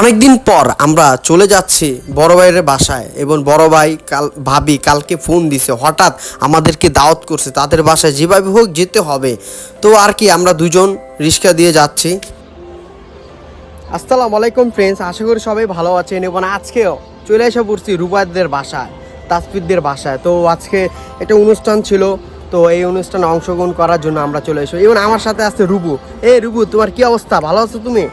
অনেকদিন পর আমরা চলে যাচ্ছি বড় ভাইয়ের বাসায় এবং বড় ভাই কাল, ভাবি কালকে ফোন দিছে, হঠাৎ আমাদেরকে দাওয়াত করছে, তাদের বাসায় যেভাবে হোক যেতে হবে। তো আর কি, আমরা দুজন রিক্সা দিয়ে যাচ্ছি। আসসালামু আলাইকুম ফ্রেন্ডস আশা করি সবাই ভালো আছেন এবং আজকেও চলে এসে পড়ছি রুবায়দের বাসায় তাসফিরদের বাসায়। তো আজকে একটা অনুষ্ঠান ছিল, তো এই অনুষ্ঠানে অংশগ্রহণ করার জন্য আমরা চলে এসো এবং আমার সাথে আছে রুবু। এ রুবু, তোমার কি অবস্থা? ভালো আছো তুমি?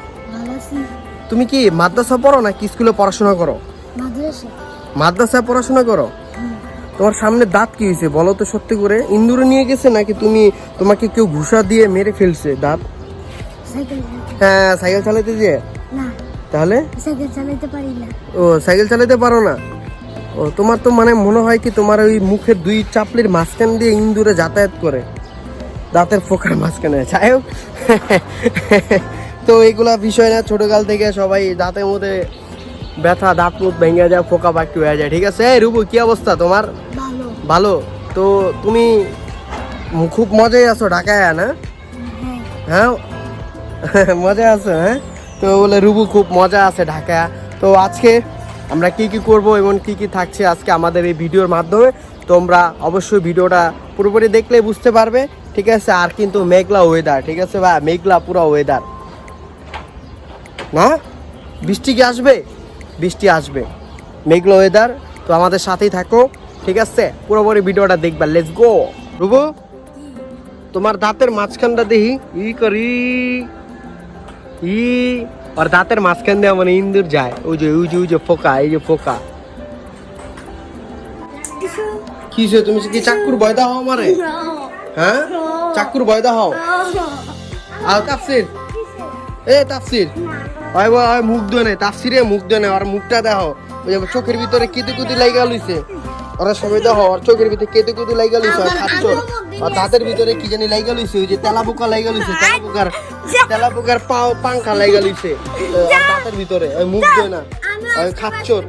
তুমি কি মাদ্রাসা পড়ো না কি স্কুলে পড়াশোনা করো? মাদ্রাসা। মাদ্রাসায় পড়াশোনা করো? তোমার সামনে দাঁত কি হয়েছে বলো তো সত্যি করে? ইন্দুরে নিয়ে গেছে নাকি তুমি তোমাকে কেউ ঘুষা দিয়ে মেরে ফেলছে দাঁত? হ্যাঁ সাইকেল চালাতে যে তাহলে? সাইকেল চালাতে পারি না। ও সাইকেল চালাতে পারো না? ও তোমার তো মানে মনে হয় কি তোমার ওই মুখের দুই চাপলির মাঝখান দিয়ে ইন্দুরে যাতায়াত করে। দাঁতের ফোকার মাঝখানে। যাই হোক। তো এইগুলা বিষয় না ছোটকাল থেকে সবাই দাঁতের মধ্যে ব্যথা দাঁত মুখ ভেঙে যায় ফোকা বাকি হয়ে যায় ঠিক আছে? রুবু কি অবস্থা তোমার? ভালো। তো তুমি খুব মজাই আছো ঢাকায় না? হ্যাঁ। হ্যাঁ? মজা আছে হ্যাঁ? তো বলে রুবু খুব মজা আছে ঢাকা তো আজকে আমরা কি কি করব এবং কি কি থাকছে আজকে আমাদের এই ভিডিওর মাধ্যমে তোমরা অবশ্যই ভিডিওটা পুরোপুরি দেখলে বুঝতে পারবে ঠিক আছে? আর কিন্তু মেঘলা ওয়েদার ঠিক আছে ভাই? মেঘলা পুরো ওয়েদার না বৃষ্টি কি আসবে? বৃষ্টি আসবে। মেঘলা ওয়েদার তো আমাদের সাথেই থাকো ঠিক আছে? পুরোপুরি ভিডিওটা দেখবা লেটস গো রুবু তোমার দাঁতের মাঝখানটা দেখি। ই করি। ই আর দাঁতের মাঝখান দিয়ে মানে ইন্দুর যায়। ওই যে ওই যে ওই যে ফোকা এই যে ফোকা। কি সে তুমি কি চাকুর ভয় দাও আমারে? হ্যাঁ? চাকুর ভয় দাও আর তাফসির। এ তাফসির। ওই ওই মুখ নেই তাফসিরে মুখ ধোনে আর মুখটা দেখো ওই চোখের ভিতরে কেতু কুতু লাইগা লইছে। ওরা সবাই দেখো আর চোখের ভিতরে কেতু কুতু লাইগা লইছে আর খাচ্ছর আর দাঁতের ভিতরে কি জানি লাইগা লইছে ওই যে তেলা পোকা লাইগা লইছে তেলা পোকার তেলা পোকার পাও পাংখা লাইগা লইছে দাঁতের ভিতরে ওই মুখ ধোয় না ওই খাচ্ছর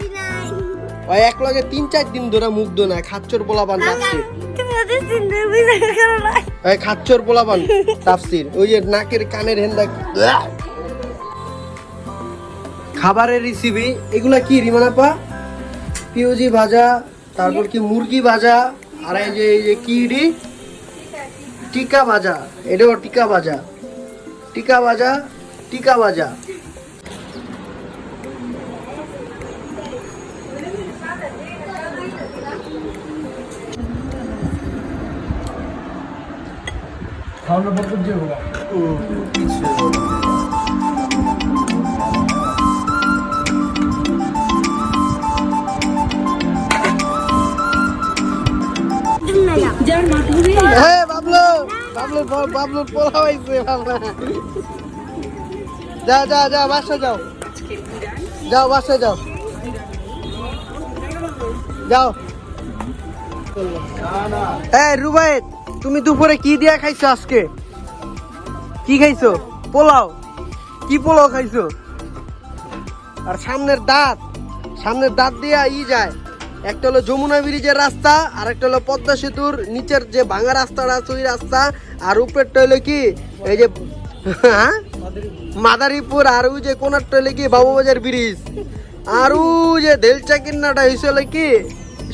ওই এক লগে তিন চার দিন ধরে মুখ ধোয় না খাচ্ছর বলাবান তাফসির। তুমি ওদের চিন্তা বুঝতে করো না। ওই খাচ্ছর বলাবান তাফসির ওই যে নাকের কানের হেন্দা খাবারের রেসিপি এগুলা কি রিমানাপা পিওজি ভাজা তারপর কি মুরগি ভাজা আর এই যে এই যে কি রে? টিকা ভাজা এটাও টিকা ভাজা। টিকা ভাজা টিকা ভাজা। হুম, কিছু। যার বাবলু বাবলু পোলা বাবা যা যা যা বাসা যাও। যাও বাসা যাও। যাও। এই রুবাইত তুমি দুপুরে কি দিয়া খাইছো আজকে? কি খাইছো? পোলাও। কি পোলাও খাইছো? আর সামনের দাঁত সামনের দাঁত দিয়া ই যায়। একটা হলো যমুনা ব্রিজের রাস্তা আর একটা হলো পদ্মা সেতুর নিচের যে ভাঙা রাস্তাটা আছে ওই রাস্তা আর উপরেরটা হলো কি এই যে হ্যাঁ? মাদারীপুর আর ওই যে কোনারটা হলো কি বাবুবাজার ব্রিজ আর ওই যে দেলচা কিন্নাটা হয়েছে হলো কি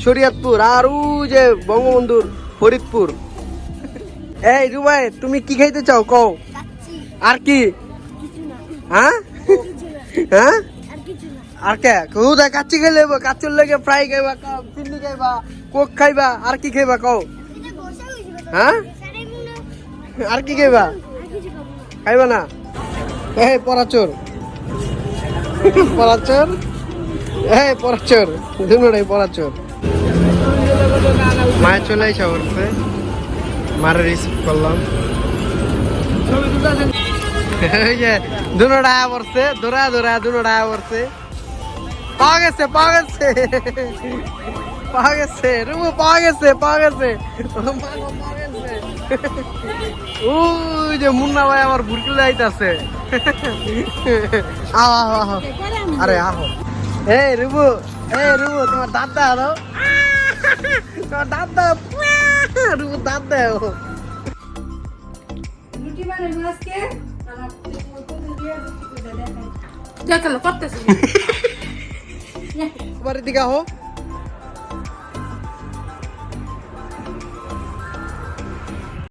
শরীয়তপুর আর ওই যে বঙ্গবন্ধুর ফরিদপুর। এই রুবাই তুমি কি খাইতে চাও? কও। আর কি? হ্যাঁ? হ্যাঁ? আর কে? কোদা কাচ্চি খাইলে কাচ্চুর লেগে ফ্রাই খাইবা চিংড়ি খাইবা, কোক খাইবা, আর কি খাইবা কও? হ্যাঁ? আর কি খাইবা? খাইবা না? এই পরাচোর। পরাচোর? এই পরাচোর। দুনোটাই পরাচোর। মায়ের চলে আইসা করতে মারে রিসিভ করলাম। আয়া পড়ছে দৌড়া দৌড়া আয়া পড়ছে। পাওয়া গেছে পাওয়া গেছে পাওয়া গেছে রুমু পাওয়া গেছে পাওয়া গেছে ও যে মুন্না ভাই আমার আহ আহ আরে আহ এই রুবু এই রুবু তোমার দাঁত দাও তোমার দাঁত দাও রুবু দাঁত দাও রুটি বানাবো আজকে আমার দিয়ে দেখাই দেখল করতেছি वरती का हो